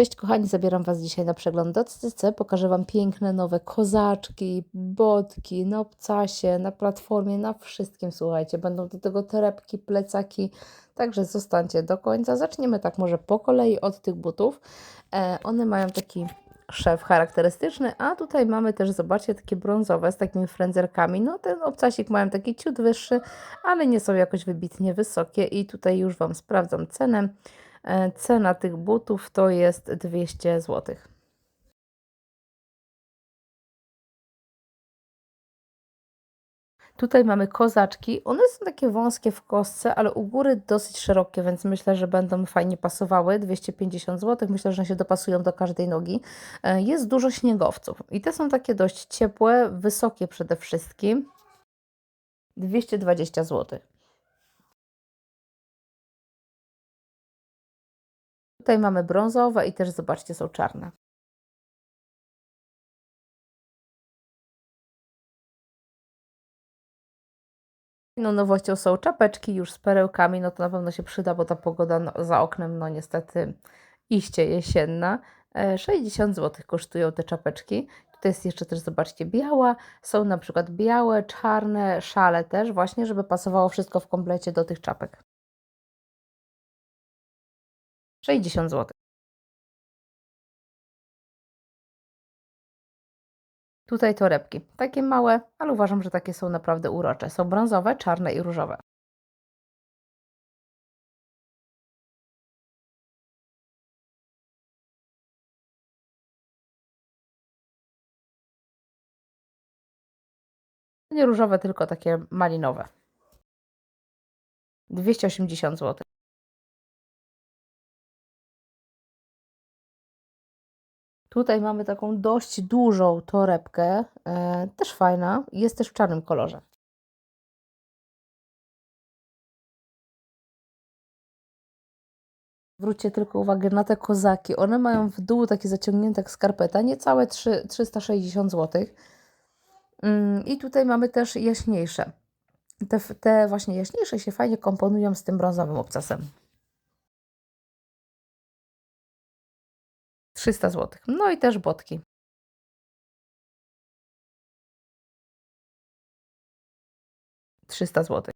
Cześć kochani, zabieram Was dzisiaj na przegląd do CCC. Pokażę Wam piękne nowe kozaczki, botki na obcasie, na platformie, na wszystkim, słuchajcie. Będą do tego torebki, plecaki, także zostańcie do końca. Zaczniemy tak może po kolei od tych butów. E, one mają taki szef charakterystyczny, a tutaj mamy też, zobaczcie, takie brązowe z takimi frędzerkami. No ten obcasik mają taki ciut wyższy, ale nie są jakoś wybitnie wysokie i tutaj już Wam sprawdzam cenę. E, cena tych butów to jest 200 zł. Tutaj mamy kozaczki. One są takie wąskie w kostce, ale u góry dosyć szerokie, więc myślę, że będą fajnie pasowały. 250 zł. Myślę, że się dopasują do każdej nogi. E, jest dużo śniegowców i te są takie dość ciepłe, wysokie przede wszystkim. 220 zł. Tutaj mamy brązowe i też zobaczcie, są czarne. No nowością są czapeczki już z perełkami, no to na pewno się przyda, bo ta pogoda no, za oknem, no niestety iście jesienna. 60 e, zł kosztują te czapeczki. Tutaj jest jeszcze też, zobaczcie, biała. Są na przykład białe, czarne, szale też, właśnie, żeby pasowało wszystko w komplecie do tych czapek. 60 zł. Tutaj torebki. Takie małe, ale uważam, że takie są naprawdę urocze. Są brązowe, czarne i różowe. Nie różowe, tylko takie malinowe. 280 zł. Tutaj mamy taką dość dużą torebkę, e, też fajna, jest też w czarnym kolorze. Zwróćcie tylko uwagę na te kozaki. One mają w dół takie zaciągnięte jak skarpeta, niecałe 3, 360 zł. I tutaj mamy też jaśniejsze. Te, te właśnie jaśniejsze się fajnie komponują z tym brązowym obcasem. 300 zł. No i też botki. Trzysta zł.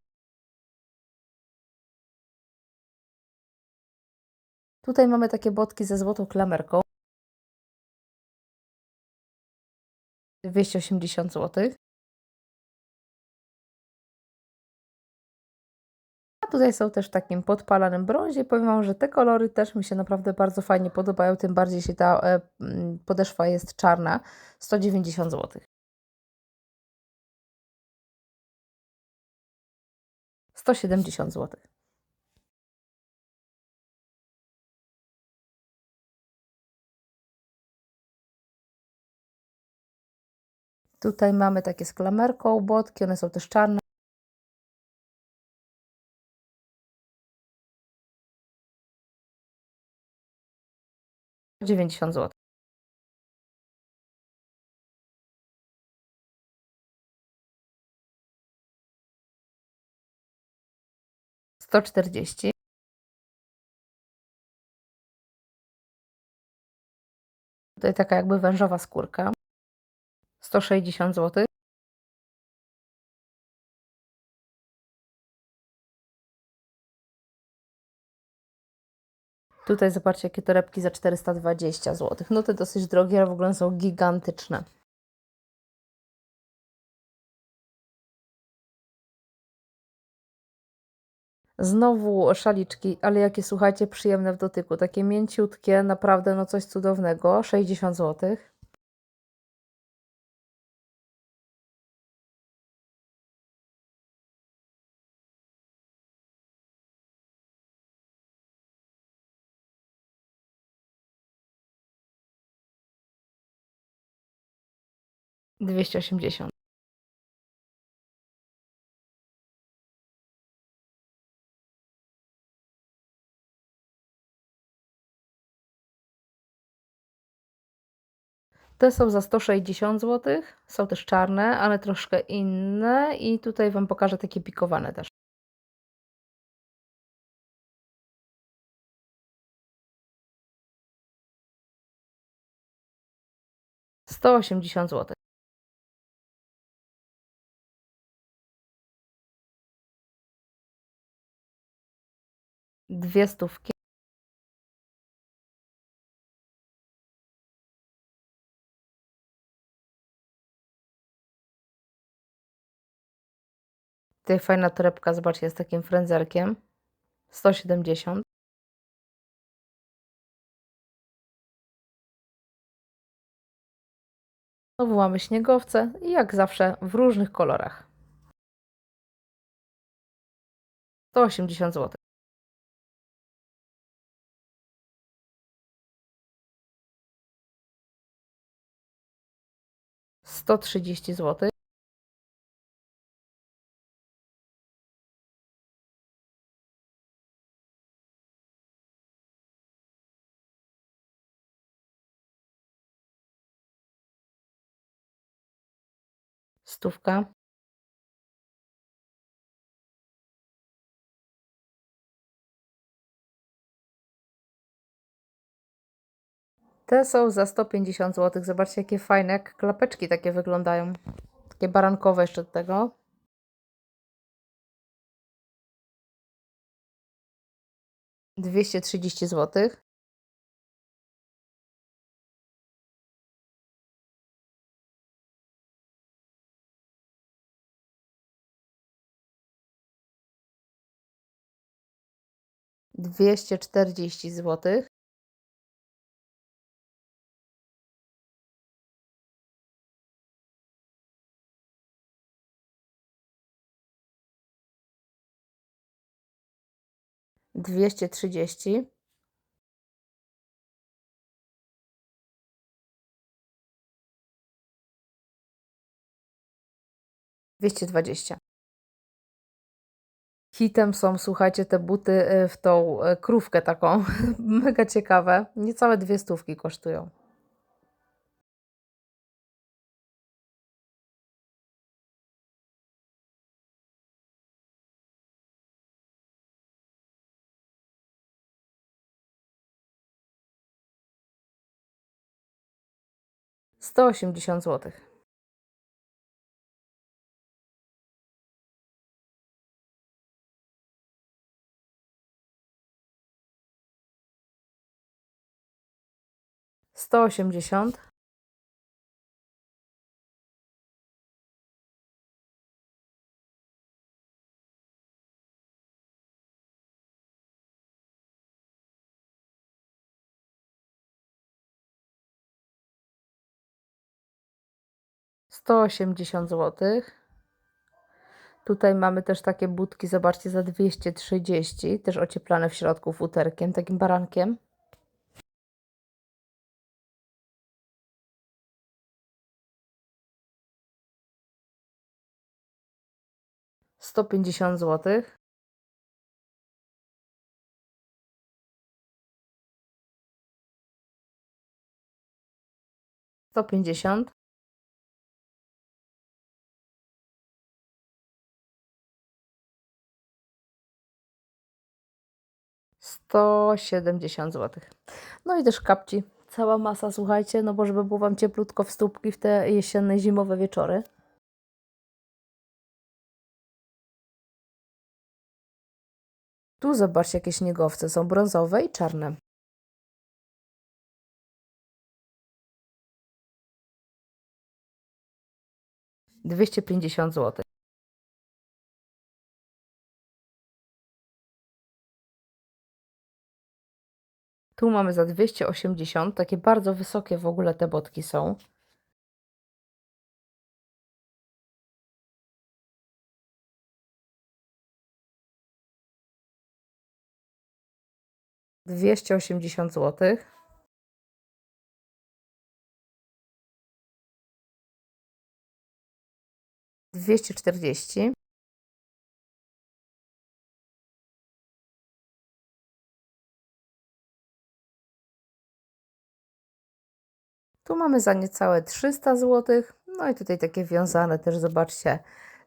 Tutaj mamy takie botki ze złotą klamerką. 280 zł. Tutaj są też w takim podpalanym brązie. Powiem Wam, że te kolory też mi się naprawdę bardzo fajnie podobają, tym bardziej się ta e, podeszwa jest czarna. 190 zł. Sto siedemdziesiąt zł. Tutaj mamy takie z klamerką, błotki, one są też czarne. 90 zł. Sto czterdzieści. Tutaj taka jakby wężowa skórka. Sto sześćdziesiąt zł. Tutaj zobaczcie, jakie torebki za 420 zł. No te dosyć drogie, ale w ogóle są gigantyczne. Znowu szaliczki, ale jakie słuchajcie, przyjemne w dotyku. Takie mięciutkie, naprawdę no coś cudownego. 60 zł. Dwieście osiemdziesiąt. Te są za 160 zł. Są też czarne, ale troszkę inne. I tutaj Wam pokażę takie pikowane też. 180 zł. Dwie stówki. Tutaj fajna torebka, zobaczcie, z takim frędzelkiem. 170. Znowu mamy śniegowce i jak zawsze w różnych kolorach. 180 zł. Sto trzydzieści zł. Stówka. Te są za 150 zł. Zobaczcie, jakie fajne, jak klapeczki takie wyglądają. Takie barankowe jeszcze do tego. Dwieście trzydzieści złotych. Dwieście czterdzieści złotych. Dwieście trzydzieści. Dwieście dwadzieścia. Hitem są, słuchajcie, te buty y, w tą y, krówkę taką. Mega ciekawe. Niecałe dwie stówki kosztują. Sto osiemdziesiąt złotych. Sto osiemdziesiąt. Sto osiemdziesiąt złotych. Tutaj mamy też takie budki, zobaczcie, za 230, też ocieplane w środku futerkiem, takim barankiem. Sto pięćdziesiąt złotych. Sto pięćdziesiąt. Sto siedemdziesiąt złotych. No i też kapci. Cała masa, słuchajcie, no bo żeby było Wam cieplutko w stópki w te jesienne, zimowe wieczory. Tu zobaczcie, jakie śniegowce są brązowe i czarne. Dwieście pięćdziesiąt złotych. Tu mamy za 280, takie bardzo wysokie w ogóle te botki są. Dwieście osiemdziesiąt złotych. Dwieście czterdzieści. Tu mamy za niecałe 300 zł. No i tutaj takie wiązane też, zobaczcie,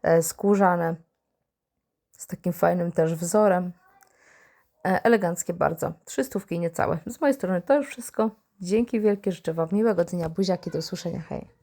e, skórzane. Z takim fajnym też wzorem. E, eleganckie bardzo. Trzy stówki niecałe. Z mojej strony to już wszystko. Dzięki wielkie, życzę Wam miłego dnia, buziaki, do usłyszenia, hej!